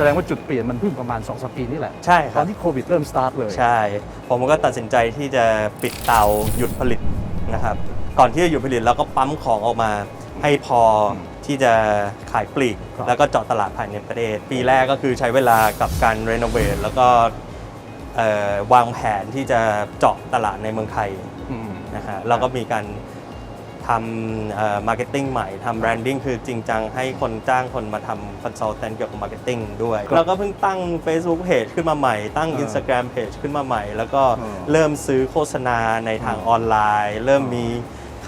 แสดงว่าจุดเปลี่ยนมันเพิ่งประมาณ2อสปีนี่แหละ ใช่คตรัอบ นที่โควิดเริ่มสตาร์ทเลย ใช่ ผมก็ตัดสินใจที่จะปิดเตาหยุดผลิตนะครับ ก่อนที่จะหยุดผลิตเราก็ปั๊มของออกมาให้พอที่จะขายปลีก ครับ แล้วก็เจาะตลาดภายในประเทศ ปีแรกก็คือใช้เวลากับการรีโนเวทแล้วก็เอ่อวางแผนที่จะเจาะตลาดในเมืองไทย อืม นะฮะเราก็มีการ ทำมาร์เก็ตติ้งใหม่ทำแบรนดิ้งคือจริงจังให้คนจ้างคนมาทำคอนซัลแทนเกี่ยวกับมาร์เก็ตติ้งด้วยครับแล้วก็เพิ่งตั้ง Facebook Page ขึ้นมาใหม่ ตั้งอ่า Instagram Page ขึ้นมาใหม่ แล้วก็อ่าเริ่มซื้อโฆษณาในทางออนไลน์ เริ่มมี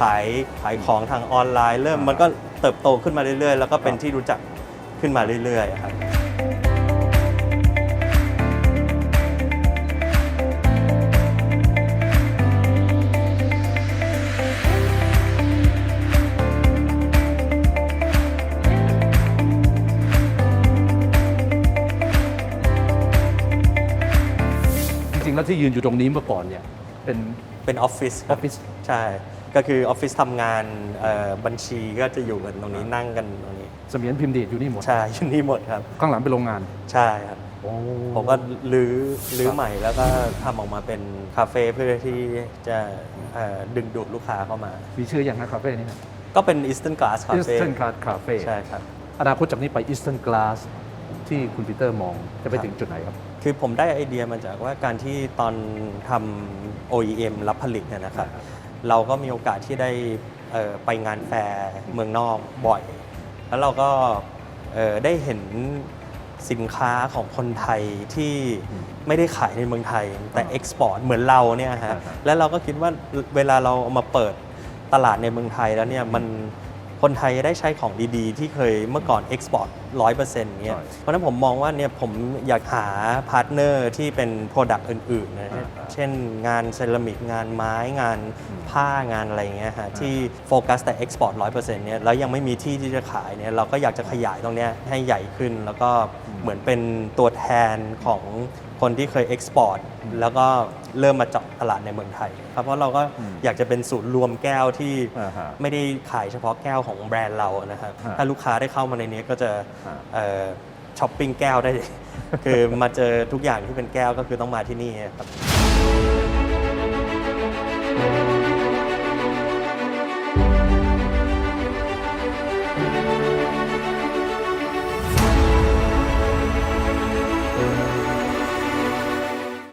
ขายขายของทางออนไลน์ เริ่มอ่ามัมันก็เติบโตขึ้นมาเรื่อยๆ แล้วก็เป็นครับที่รู้จักขึ้นมาเรื่อยๆครับ จริงๆแล้วที่ยืนอยู่ตรงนี้เมื่อก่อนเนี่ยเป็นเป็นออฟฟิศออฟฟิศใช่ ก็คือออฟฟิศทำงานเอ่อบัญชีก็จะอยู่กันตรงนี้นั่งกันตรงนี้เสมียนพิมพ์ดีดอยู่นี่หมด ใช่ อยู่นี่หมดครับ ข้างหลังเป็นโรงงาน ใช่ครับโอ้ผมก็รื้อรื้อครับใหม่แล้วก็ทำออกมาเป็นคาเฟ่เพื่อที่จะเอ่อดึงดูดลูกค้าเข้ามา มีชื่ออย่างนะคาเฟ่นี้นะก็เป็น Eastern Glass Cafe Eastern Glass Cafe ใช่ครับ อนาคตจากนี้ไป Eastern Glass ที่คุณปีเตอร์มองจะไปครับถึงจุดไหนครับ คือผมได้ไอเดียมาจากว่าการที่ตอนทำ OEM รับผลิตเนี่ยนะครับ เราก็มีโอกาสที่ได้เอ่อไปงานแฟร์เมืองนอกบ่อย แล้วเราก็เอ่อได้เห็นสินค้าของคนไทยที่อืมไม่ได้ขายในเมืองไทย แต่อ่าเอ็กซ์พอร์ตเหมือนเราเนี่ยฮะอ่าฮะแล้วเราก็คิดว่าเวลาเราเอามาเปิดตลาดในเมืองไทยแล้วเนี่ยมัน คนไทยได้ใช้ของดีๆ ที่เคยเมื่อก่อนเอ็กซ์พอร์ตร้อยเปอร์เซ็นต์เนี่ยใช่เพราะฉะนั้นผมมองว่าเนี่ยผมอยากหาพาร์ทเนอร์ที่เป็นโปรดักต์อื่นๆนะฮะอ่าเช่นงานเซรามิกงานไม้งานอืมผ้างานอะไรอย่างเงี้ยฮะที่โฟกัสแต่เอ็กซ์พอร์ตร้อยเปอร์เซ็นต์เนี่ยแล้วยังไม่มีที่ที่จะขายเนี่ยเราก็อยากจะขยายตรงเนี้ยให้ใหญ่ขึ้นแล้วก็อืมเหมือนเป็นตัวแทนของ คนที่เคยเอ็กซ์พอร์ตอืมแล้วก็เริ่มมาเจาะตลาดในเมืองไทยครับเพราะเราก็อืมอยากจะเป็นศูนย์รวมแก้วที่อ่าฮะไม่ได้ขายเฉพาะแก้วของแบรนด์เรานะครับฮะถ้าลูกค้าได้เข้ามาในนี้ก็จะฮะเอ่อช้อปปิ้งแก้วได้ คือมาเจอทุกอย่างที่เป็นแก้วก็คือต้องมาที่นี่ครับ